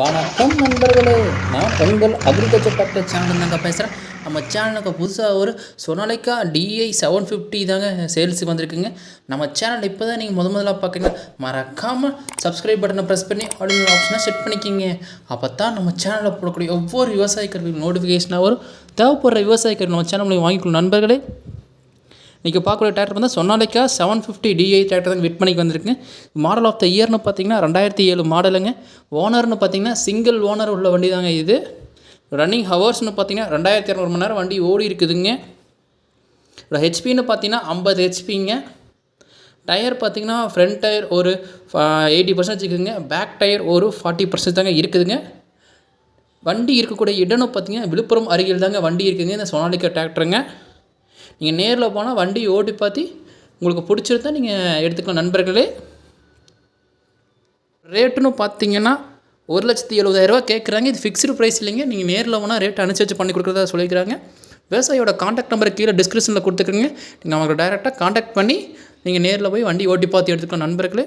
வணக்கம் நண்பர்களே. நான் உங்கள் அக்ரிகல்ச்சர் டாக்டர் சேனல் தாங்க பேசுகிறேன் நம்ம சேனலுக்கு புதுசாக ஒரு சொனாலிக்கா டிஐ செவன் ஃபிஃப்டி தாங்க சேல்ஸுக்கு வந்திருக்குங்க. நம்ம சேனல் இப்போ தான் நீங்கள் முத முதலாக பார்க்குறீங்க மறக்காமல் சப்ஸ்கிரைப் பட்டனை ப்ரெஸ் பண்ணி அப்படிங்கிற ஆப்ஷனை செட் பண்ணிக்கிங்க. அப்போ தான் நம்ம சேனலில் போடக்கூடிய ஒவ்வொரு விவசாய நோட்டிஃபிகேஷனாக வரும். தேவைப்படுற விவசாய கருவி நம்ம சேனல் வாங்கிக்கணும் நண்பர்களே இன்றைக்கி பார்க்கக்கூடிய டிராக்டர் வந்து Sonalika seven fifty DI tractor தான் விற்பனைக்கு வந்திருக்கு. மாடல் ஆஃப் த இயர்னு பார்த்தீங்கன்னா ரெண்டாயிரத்தி ஏழு மாடலுங்க. ஓனர்னு பார்த்தீங்கன்னா சிங்கிள் ஓனர் உள்ள வண்டி தாங்க இது. ரன்னிங் ஹவர்ஸ்னு பார்த்தீங்கன்னா ரெண்டாயிரத்தி இரநூறு மணி நேரம் வண்டி ஓடி இருக்குதுங்க. ஹெச்பின்னு பார்த்தீங்கன்னா ஐம்பது ஹெச்பிங்க டயர் பார்த்தீங்கன்னா ஃப்ரண்ட் டயர் ஒரு எயிட்டி பர்சன்ட் இருக்குதுங்க. பேக் டயர் ஒரு ஃபார்ட்டி பர்சன்ட் தாங்க இருக்குதுங்க. வண்டி இருக்கக்கூடிய இடம்னு பார்த்தீங்கன்னா விழுப்புரம் அருகில் தாங்க வண்டி இருக்குதுங்க. இந்த சோனாலிக்கா டிராக்டருங்க நீங்கள் நேரில் போனால் வண்டி ஓட்டி பார்த்து உங்களுக்கு பிடிச்சிருந்தா நீங்கள் எடுத்துக்கலாம். நண்பர்களே ரேட்டுன்னு பார்த்தீங்கன்னா ஒரு லட்சத்தி எழுபதாயிரரூவா கேட்குறாங்க இது ஃபிக்ஸ்டு ப்ரைஸ் இல்லைங்க. நீங்கள் நேரில் போனால் ரேட் அனுசரித்து பண்ணி கொடுக்குறதா சொல்லிக்கிறாங்க. விவசாயியோட காண்டாக்ட் நம்பரை கீழே டிஸ்கிரிப்ஷனில் கொடுத்துருக்குங்க நீங்கள் அவங்களுக்கு டைரெக்டாக காண்டாக்ட் பண்ணி நீங்கள் நேரில் போய் வண்டி ஓட்டி பார்த்து எடுத்துக்கலாம். நண்பர்களே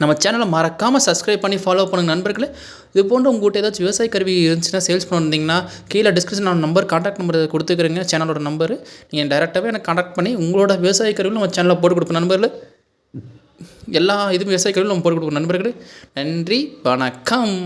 நம்ம சேனலை மறக்காமல் சப்ஸ்கிரைப் பண்ணி ஃபாலோ பண்ணுங்கள் நண்பர்களே. இது போன்ற உங்கள்கிட்ட ஏதாச்சும் விவசாய கருவி இருந்துச்சுன்னா சேல்ஸ் பண்ணிருந்தீங்கன்னா கீழே டிஸ்கிரிப்ஷன் நான் நம்பர் காண்டாக்ட் நம்பர் கொடுத்துக்கிறேங்க சேனலோட நம்பர் நீங்கள் டைரெக்டாகவே எனக்கு காண்டாக்ட் பண்ணி உங்களோட விவசாய கருவியில் நம்ம சேனலில் போட்டு கொடுப்போம் நண்பர்களே. எல்லா இதுவும் விவசாய கருவியில் நம்ம போட்டு கொடுப்போம் நண்பர்களே. நன்றி வணக்கம்.